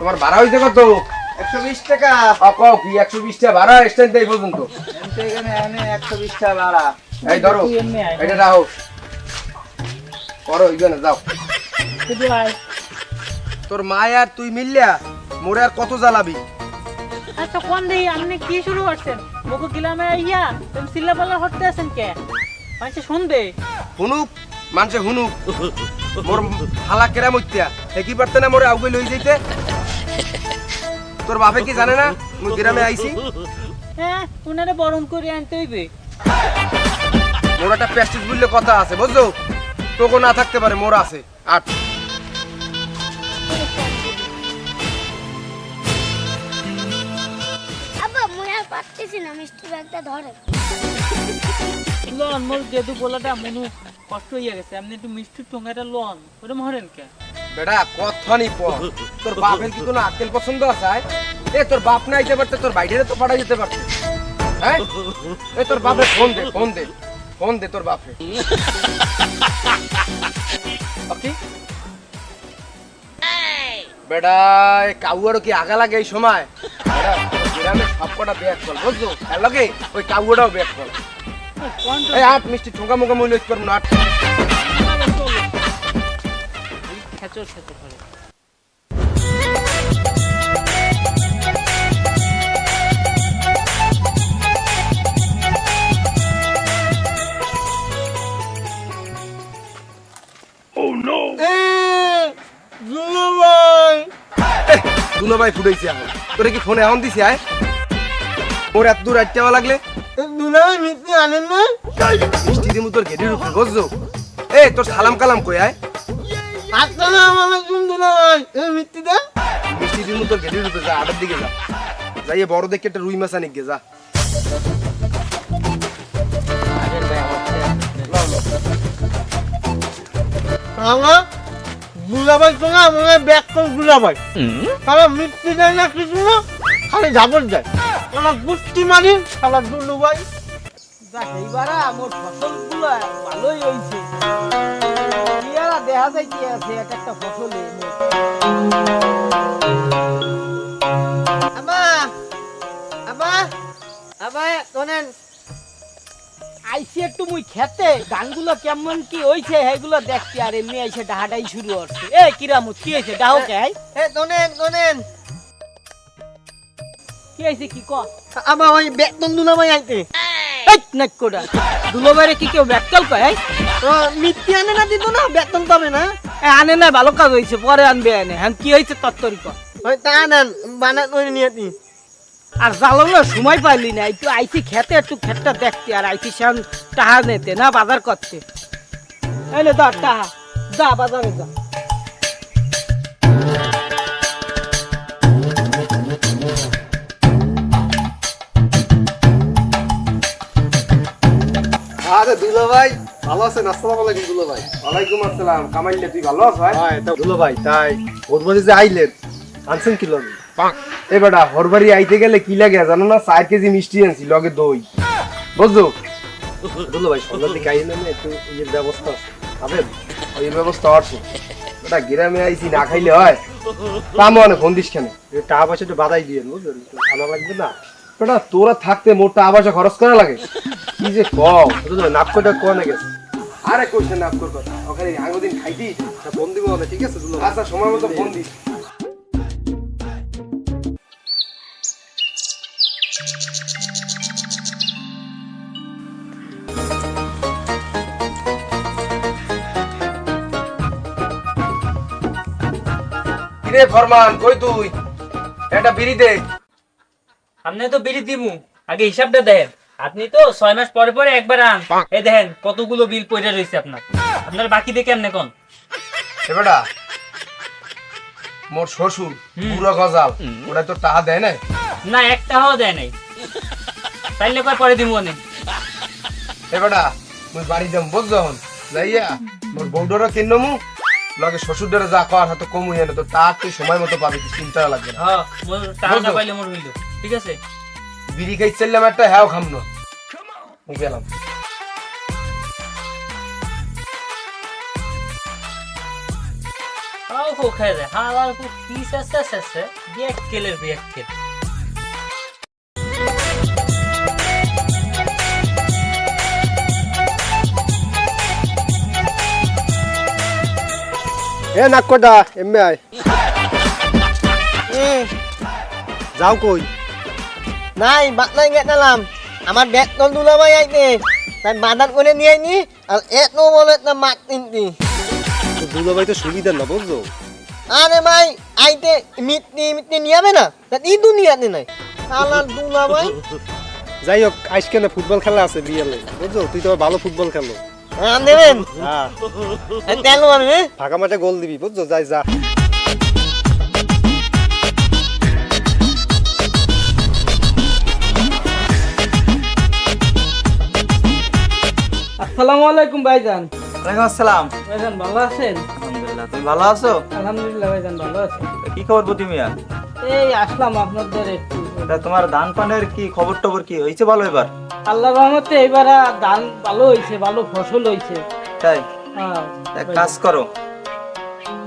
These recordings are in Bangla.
তোমার ভাড়া হইছে কত? একশো বিশ টাকা। কি একশো বিশ টাকা ভাড়া স্ট্যান্ড এই পর্যন্ত? এখানে এনে একশো বিশ টাকা ভাড়া। এই ধরো। এটা রাখো করো ইগনে যাও। তোর মা আর তুই মিললিয়া মোরে আর কত জ্বালাবি? আচ্ছা কোন দেই আপনি কি শুরু করছেন? মুখো গিলামে ইয়া তুমি সিল্লা পাল্লা হটতে আছেন কে? মানুষে শুনবে। হুনুক মানুষে হুনুক। মোর হালা কেরা কি পারতে না মোরে আউগে লই যাইতে? তোর বাপে কি জানে না? মুই গ্রামে আইছি। হ্যাঁ উনারে বরণ করে আনতে হইবে। মোর একটা প্যাস্টিস বললে কথা আছে বুঝছ? তোকে না থাকতে পারে মোর আছে। আট। আব্বা মুই আর পারতেছি না মিষ্টি ব্যাগটা ধরে লন মোর যেহেতু বলাটা মনু কষ্ট হইয়া গেছে। আপনি একটু মিষ্টির ঠোঙাটা লন ওটা মরেন কে? বেটা কথানি পর। তোর বাপের কি কোনো আক্কেল পছন্দ আছে? এ, তোর বাপ না আইতে পারতে, তোর বাইরে তো পাঠা যেতে পারতে। হ্যাঁ? এ, তোর বাপে ফোন দে ফোন দে ফোন দে তোর বাপে ওকে বেটা কাউয়ারও কি আগা লাগে এই সময়? গ্রামে সব কটা ব্যাগ কল বুঝছ? আর লগে ওই কাউয়াটাও ব্যাগ কল আট মিষ্টি ঠোঙ্গা মুখা মূল্য পারব না, আট। খেচর খেচর দুনো ভাই ফুটাইছি এখন তোরে কি ফোনে এখন দিছি আয়। ওর এত দূর আটটা লাগলে? দুলাই মিষ্টি আনেন না? মিষ্টি দিমু তোর গেডির উপরে বুঝছ? এ তোর সালাম কালাম কই আয়। আসসালামু আলাইকুম দুলাই এই মিষ্টি দে। মিষ্টি দিমু তোর গেডির উপরে যা দিকে যা। যাইয়ে বড় দেখে একটা রুই মাছ আনিক গে যা। আমার গুলাবাই তো না মনে হয় ব্যাগ করে গুলাবাই তারা মিষ্টি দেয় না কিছু না খালি ঝাপট যায় আমার পুষ্টি মারি সালা দুলুবাই এইবারা মোর ফসলগুলো ভালোই হয়েছে। ইয়ারা দেখা যায় কি আছে এক একটা ফসলে। আমা আমা আমা শোনেন। আইসি একটু মুই খেতে গানগুলো কেমন কি হইছে সেগুলো দেখছি আর এমনি ডাহাটাই শুরু হচ্ছে এ কিরামত কি হয়েছে ডাহো কে? এ শোনেন শোনেন কি হয়েছে কি ক? আমার ওই বেতন আইতে দুলোবারে কি কেউ ব্যাটকাল এই? তো আনে না দিত না? বেতন পাবে না? এ, আনে না ভালো কাজ হয়েছে পরে আনবে আনে। হ্যাঁ কি হয়েছে তত্তরি ক? ওই তা নেন বানা করে নিয়ে আর জ্বালানো সময় পাইলি না। একটু আইসি খেতে একটু খেতটা দেখতে আর আইসি শ্যাম টাহা নিতে না বাজার করতে। এলে ধর টাহা। যা বাজারে যা। আরে দুলো ভাই ভালো আছেন? আসসালামু আলাইকুম দুলো ভাই। ওয়ালাইকুম আসসালাম। কামাইলে তুই ভালো আছ ভাই? হ্যাঁ দুলো ভাই তাই। ওর বাড়ি যে আইলেন আনছেন কি লগে এ বেটা হরবাড়ি আইতে গেলে কি লাগে জানো না? চার কেজি মিষ্টি আনছি লগে দই। বুঝছ? দুলো ভাই সন্ধ্যার দিকে না একটু ইয়ের ব্যবস্থা খাবেন? ওই ব্যবস্থা আছে। বেটা গ্রামে আইছি না খাইলে হয়। তা মনে ফোন দিস কেন? টাকা পয়সা একটু দিয়েন বুঝলেন একটু খানা লাগবে না। বেটা তোরা থাকতে মোটা আবাসে খরচ করা লাগে? কি যে কম দুলো ভাই নাপ কয়টা কোয়া গেছে আরে কইছে না কর কথা। ওখানে আঙ্গুদিন খাইতি ফোন দিব ঠিক আছে আচ্ছা সময় মতো ফোন দিস। কিরে ফরমান কই তুই? একটা বিড়ি দে। আপনি তো বিড়ি দিমু। আগে হিসাবটা দেখেন। আপনি তো ছয় মাস পরে পরে একবার আন। এই দেখেন কতগুলো বিল পড়ে রয়েছে আপনার। আপনার বাকি দেখে কেমনে কোন? বেটা মোর শ্বশুর পুরো গজাল ওটা তো টাকা দেয় না না একটা হওয়া দেয় নাই। তাইলে কয় পরে দিমু অনেক? এ বেটা মুই বাড়ি যাম বুঝ যখন যাইয়া মোর বউডারও কিনমু লগে শ্বশুরডারে যা কর হাতে কমুই এনে তো তা তুই সময় মতো পাবি চিন্তা লাগবে না। হ্যাঁ টাকা বুঝছ? পাইলে মোর হইল ঠিক আছে? বিড়ি খাই চাইলাম একটা হ্যাঁ খাম না। গেলাম। ফো খেয়ে যায় হালার পর পিস আছে আছে আছে বিয়ে কেলের বিয়ে কেল এ নাক্কটা এমনি আয়। যাও কই? নাই বাদ নাই গেলাম আমার ব্যাগ তো দুলাভাই আইতে তাই বাদাত করে নিয়ে আইনি আর এত বলে না মাত তিনটি তো দুলাভাই তো সুবিধা না বুঝছ? আরে ভাই আইতে মিটনি মিটনি নিয়ে যাবে না? তা এই দুনিয়াতে নাই। শালার দুলাভাই। যাই হোক আজকে না ফুটবল খেলা আছে বিয়ালে বুঝছ? তুই তো ভালো ফুটবল খেলো। হ্যাঁ দেবেন? হ্যাঁ। তেল মারবে ফাঁকা মাঠে গোল দিবি বুঝছ? যাই যা। আসসালামু আলাইকুম ভাইজান। ওয়ালাইকুম আসসালাম। ভাইজান ভালো আছেন? আলহামদুলিল্লাহ তুমি ভালো আছো? আলহামদুলিল্লাহ ভাইজান ভালো আছি। কি খবর বুটি মিয়া এই আসলাম আপনাদের একটু। তা তোমার ধান পানের কি খবর টবর কি? হয়েছে ভালো এবার? আল্লাহ রহমতে এবার ধান ভালো হয়েছে ভালো ফসল হয়েছে তাই? হ্যাঁ এক কাজ করো।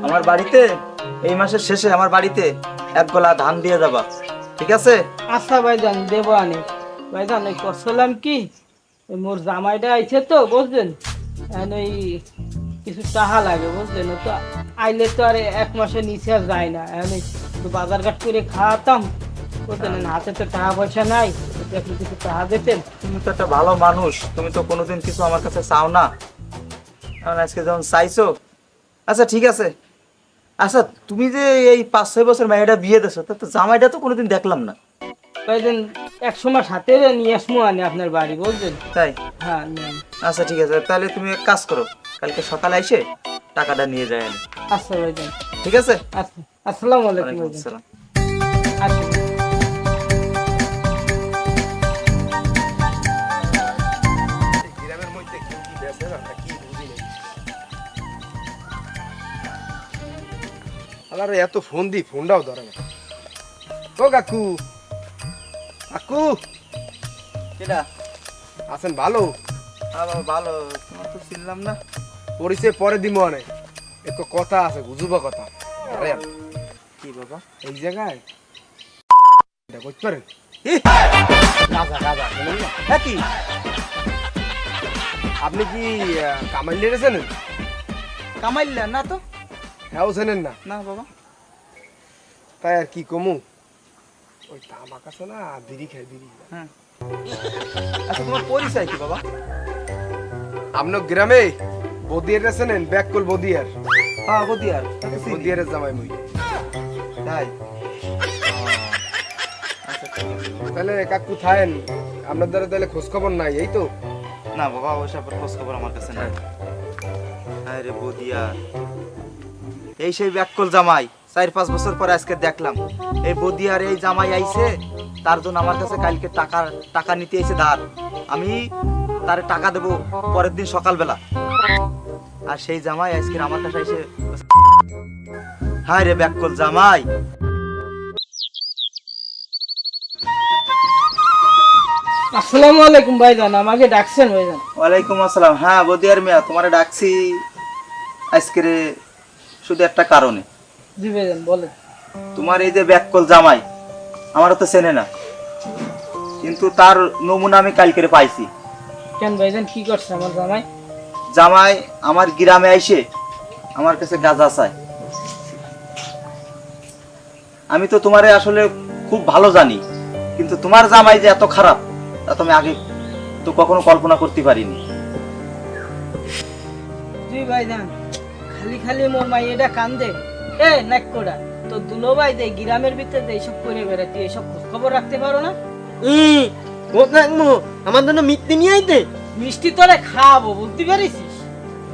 আমার বাড়িতে এই মাসের শেষে আমার বাড়িতে এক গোলা ধান দিয়ে যাবা। ঠিক আছে? আচ্ছা ভাইজান দেবো আনি। ভাইজান ওই করছিলাম কি? ওই মোর জামাইটা আইছে তো বুঝলেন? ওই কিছু টাকা লাগে বুঝলেন? তো আইলে তো আর এক মাসের নিচে আর যায় না। বাজার ঘাট করে খাওয়াতাম বুঝলেন হাতে তো টাকা পয়সা নাই একটু কিছু টাকা দিতেন। তুমি তো একটা ভালো মানুষ তুমি তো কোনোদিন কিছু আমার কাছে চাও না। এখন আজকে যেমন চাইছো আচ্ছা ঠিক আছে। আচ্ছা তুমি যে এই পাঁচ ছয় বছর মেয়েটা বিয়ে দেছো তা তো জামাইটা তো কোনোদিন দেখলাম না। ভাইজান এক সময় সাথে নিয়ে আসব আনি আপনার বাড়ি বুঝলেন? তাই? হ্যাঁ আচ্ছা ঠিক আছে তাহলে তুমি এক কাজ করো কালকে সকালে এসে টাকাটা নিয়ে যায়। আচ্ছা ভাইজান। ঠিক আছে? আচ্ছা আসসালামু আলাইকুম আসসালাম। আসুন। আলারে এত ফোন দি ফোনটাও ধরে না। ও কাকু কাকু। কেডা? আছেন ভালো? হ্যাঁ বাবা ভালো। তোমার তো চিনলাম না। পরিচয় পরে দিব অনেক একটু কথা আছে বুঝুবা কথা। আরে কি বাবা? এই জায়গায়? এটা করতে পারেন রাজা রাজা? হ্যাঁ কি? আপনি কি কামাই লেটে চেনেন? কামাইলা না তো। হ্যাঁ চেনেন না। না বাবা। তাই আর কি কমু? ওই তামাক আছে না বিড়ি খাই বিড়ি। হ্যাঁ। আচ্ছা তোমার পরিচয় কি বাবা? আপনার গ্রামে বদিয়ার চেনেন ব্যাককল বদিয়ার। হ্যাঁ বদিয়ার। বদিয়ারের জামাই মুই। তাই? আচ্ছা আছে। তাহলে কাকু থাকেন আপনার দ্বারা তাহলে খোঁজ খবর নাই এই তো? না বাবা ওসব খোঁজ খবর আমার কাছে নাই। হ্যাঁ রে বদিয়ার। এই সেই ব্যাককল জামাই। চার পাঁচ বছর পরে আজকে দেখলাম। এই বদি আর এই জামাই আইছে তার জন্য আমার কাছে কালকে টাকা টাকা নিতে এসে ধার আমি তার টাকা দেবো পরের দিন সকালবেলা। আর সেই জামাই আজকে আমার কাছে এসে হায় রে ব্যাককল জামাই! আসসালামু আলাইকুম ভাইজান আমাকে ডাকছেন ভাইজান। ওয়ালাইকুম আসসালাম। হ্যাঁ বদিয়ার মিয়া তোমারে ডাকছি। আজকে শুধু একটা কারণে। জি ভাইজান বলেন। তোমার এই যে ব্যাককল জামাই আমারও তো চেনে না। কিন্তু তার নমুনা আমি কালকেরে পাইছি। কেন ভাইজান কি করছে আমার জামাই? জামাই আমার গ্রামে আইসে আমার কাছে গাঁজা চায়। আমি তো তোমারে আসলে খুব ভালো জানি কিন্তু তোমার জামাই যে এত খারাপ তা তুমি আগে তো কখনো কল্পনা করতে পারিনি। জি ভাইজান খালি খালি মোর মাই এটা কান্দে। এ নাককোড়া তো দুলো ভাই দে গ্রামের ভিতরে এইসব করে বেড়াতে এইসব খোঁজ খবর রাখতে পারো না? ই ও নাকমু আমার জন্য নিয়ে আইতে। মিষ্টি তোরে খাওয়াবো বুঝতে পারিস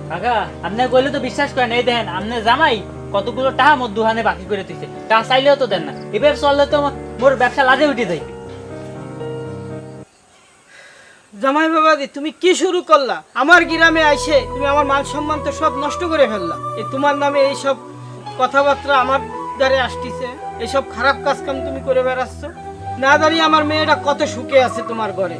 কাকা আপনি কইলে তো বিশ্বাস করেন এই দেখেন আপনি জামাই কতগুলো টাকা মোর দুহানে বাকি করে দিচ্ছে টাকা চাইলেও তো দেন না। এবার চললে তো মোর ব্যবসা লাজে উঠে যাই জামাই বাবাদি তুমি কি শুরু করলা? আমার গ্রামে আইসে তুমি আমার মান সম্মান তো সব নষ্ট করে ফেললা। এই তোমার নামে এই সব কথাবার্তা আমার দ্বারে আসতিছে। এসব খারাপ কাজ কাম তুমি করে বেড়াচ্ছ। না দাঁড়িয়ে আমার মেয়েটা কত সুখে আছে তোমার ঘরে।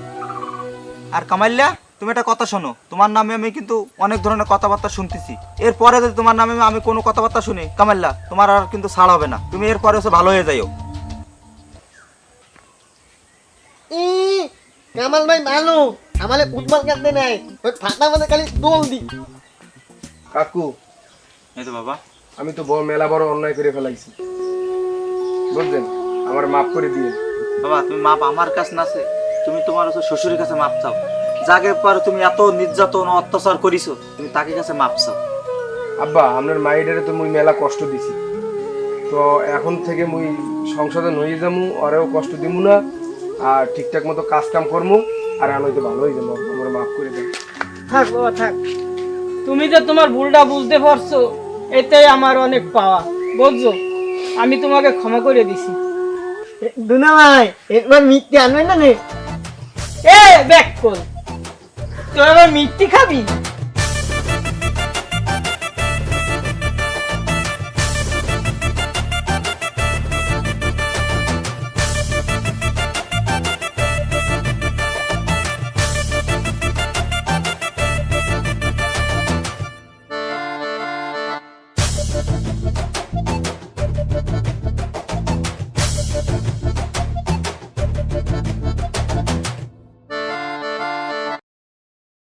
আর কামাইল্লা তুমি একটা কথা শোনো। তোমার নামে আমি কিন্তু অনেক ধরনের কথাবার্তা শুনতেছি। এরপরে যদি তোমার নামে আমি কোনো কথাবার্তা শুনি কামাল্লা তোমার আর কিন্তু ছাড় হবে না। তুমি এরপরে হচ্ছে ভালো হয়ে যাইও। কামাল ভাই ভালো আমালে ফুটবল খেলতে নাই। ওই ফাটা মানে খালি দোল দি। কাকু। এই তো বাবা। আমি তো বড় মেলা বড় অন্যায় করে ফেলাইছি। বুঝলেন? আমার মাফ করে দিয়ে। বাবা তুমি মাপ আমার কাছে না আছে তুমি তোমার হচ্ছে শ্বশুরের কাছে মাপ চাও। যাকে পর তুমি এত নির্যাতন অত্যাচার করিছো তুমি তাকে কাছে মাপ চাও। আব্বা আপনার মাইডারে তো মুই মেলা কষ্ট দিছি। তো এখন থেকে মুই সংসদে নই যামু ওরেও কষ্ট দিমু না আর ঠিকঠাক মতো কাজ কাম করমু আর আমি তো ভালো হয়ে যাব। আমার মাফ করে দেন। থাক বাবা থাক। তুমি যে তোমার ভুলটা বুঝতে পারছ এটাই আমার অনেক পাওয়া। বুঝছ? আমি তোমাকে ক্ষমা করে দিছি। দুনা ভাই একবার মিথ্যে আনবে না নে? এ ব্যাক কর তুই আবার মিথ্যে খাবি?